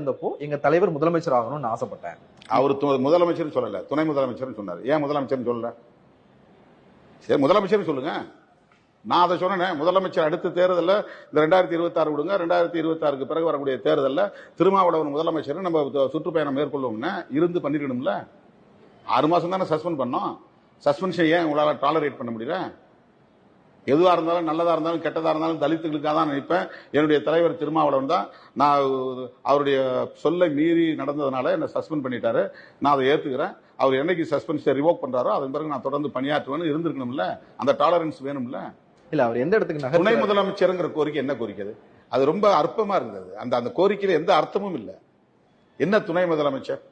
இருந்தப்போ எங்க தலைவர் முதலமைச்சர் ஆகணும்னு ஆசைப்பட்டேன். அவர் து- முதலமைச்சர்னு சொல்லல. துணை முதலமைச்சர்னு சொன்னார். ஏன் முதலமைச்சர்னு சொல்லல? சரி முதலமைச்சர் சொல்லுங்க. நான் அதை சொன்னேன் முதலமைச்சர் அடுத்த தேர்தலில் இந்த ரெண்டாயிரத்தி இருபத்தாறு விடுங்க ரெண்டாயிரத்தி இருபத்தாறுக்கு பிறகு வரக்கூடிய தேர்தலில் திருமாவளவன் முதலமைச்சர் நம்ம சுற்றுப்பயணம் மேற்கொள்வோம்னா இருந்து பண்ணிருக்கணும்ல? ஆறு மாசம் தானே சஸ்பெண்ட் பண்ணோம். சஸ்பென்ஷன் ஏன் உங்களால் டாலரேட் பண்ண முடியல? எதுவா இருந்தாலும் நல்லதா இருந்தாலும் கெட்டதா இருந்தாலும் தலித்துகளுக்காக தான் நினைப்பேன். என்னுடைய தலைவர் திருமாவளவன் தான். நான் அவருடைய சொல்லை மீறி நடந்ததுனால என்னை சஸ்பெண்ட் பண்ணிட்டாரு. நான் அதை ஏத்துக்கிறேன். அவர் என்னைக்கு சஸ்பென்ஷன் ரிவோக் பண்றாரோ அதன் பிறகு நான் தொடர்ந்து பணியாற்றுவேன்னு இருந்திருக்கணும்ல. அந்த டாலரன்ஸ் வேணும்ல. இல்ல அவர் எந்த இடத்துக்கு துணை முதலமைச்சருங்கிற கோரிக்கை என்ன கோரிக்கை? அது? ரொம்ப அற்பமா இருந்தது. அந்த அந்த கோரிக்கையில எந்த அர்த்தமும் இல்லை. என்ன துணை முதலமைச்சர்?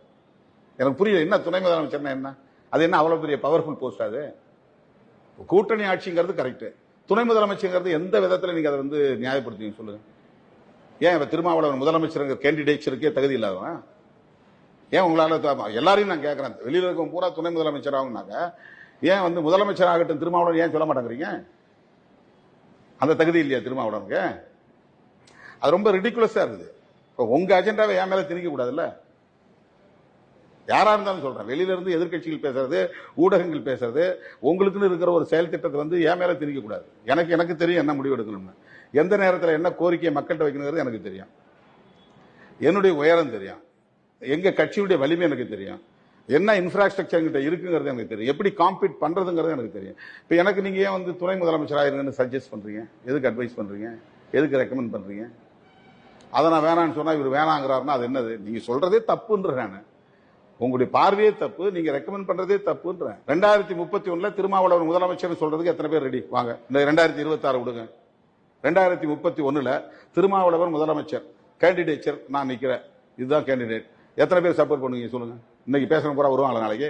எனக்கு புரியல என்ன துணை முதலமைச்சர்னா என்ன? அது என்ன அவ்வளவு பெரிய பவர்ஃபுல் போஸ்ட் அது? கூட்டணி ஆட்சிங்கிறது கரெக்ட் துணை முதலமைச்சருங்கிறது எந்த விதத்தில் நீங்க அதை வந்து நியாயப்படுத்துவீங்க சொல்லுங்க. ஏன் இப்ப திருமாவளவன் முதலமைச்சர் கேண்டிடேட்ஸருக்கே தகுதி இல்லாதவன்? ஏன் உங்களால் எல்லாரையும் நான் கேட்குறேன் வெளியில் இருக்கவங்க பூரா துணை முதலமைச்சர் ஆகுனாங்க ஏன் வந்து முதலமைச்சர் ஆகட்டும் திருமாவளவன் ஏன் சொல்ல மாட்டேங்கிறீங்க? அந்த தகுதி இல்லையா திருமாவளவனுக்கு? அது ரொம்ப ரிடிக்குலஸாக இருக்குது. இப்போ உங்கள் அஜெண்டாவை என் மேலே திணிக்கக்கூடாதுல்ல யாராக இருந்தாலும் சொல்கிறேன் வெளியிலேருந்து எதிர்கட்சிகள் எதிர்க்கட்சிகள் பேசுறது ஊடகங்கள் பேசுறது உங்களுக்குன்னு இருக்கிற ஒரு செயல் திட்டத்தை வந்து என் மேலே திணிக்கக்கூடாது எனக்கு எனக்கு தெரியும் என்ன முடிவு எடுக்கணும்னு. எந்த நேரத்தில் என்ன கோரிக்கையை மக்கள்கிட்ட வைக்கணுங்கிறது எனக்கு தெரியும். என்னுடைய உயரம் தெரியும். எங்கள் கட்சியுடைய வலிமை எனக்கு தெரியும். என்ன இன்ஃப்ராஸ்ட்ரக்சர் கிட்ட இருக்குங்கிறது எனக்கு தெரியும். எப்படி காம்பீட் பண்ணுறதுங்கிறது எனக்கு தெரியும். இப்போ எனக்கு நீங்கள் ஏன் வந்து துணை முதலமைச்சர் ஆயிருங்கன்னு சஜஸ்ட் பண்ணுறீங்க எதுக்கு அட்வைஸ் பண்ணுறீங்க எதுக்கு ரெக்கமெண்ட் பண்ணுறீங்க அதை நான் வேணான்னு சொன்னால் இவர் வேணாங்கிறாருன்னா அது என்னது? நீங்கள் சொல்கிறதே தப்புன்ற நான். உங்களுடைய பார்வையே தப்பு நீங்க ரெக்கமெண்ட் பண்றதே தப்புன்றேன். ரெண்டாயிரத்தி முப்பத்தி ஒண்ணுல திருமாவளவன் முதலமைச்சர் சொல்றதுக்கு எத்தனை பேர் ரெடி வாங்க இந்த ரெண்டாயிரத்தி இருபத்தி ஆறு விடுங்க. ரெண்டாயிரத்தி முப்பத்தி ஒண்ணுல திருமாவளவன் முதலமைச்சர் கேண்டிடேச்சர் நான் நிக்கிறேன். இதுதான் கேண்டிடேட் எத்தனை பேர் சப்போர்ட் பண்ணுவீங்க சொல்லுங்க. இன்னைக்கு பேசுற கூட வருவாங்களா நாளைக்கு?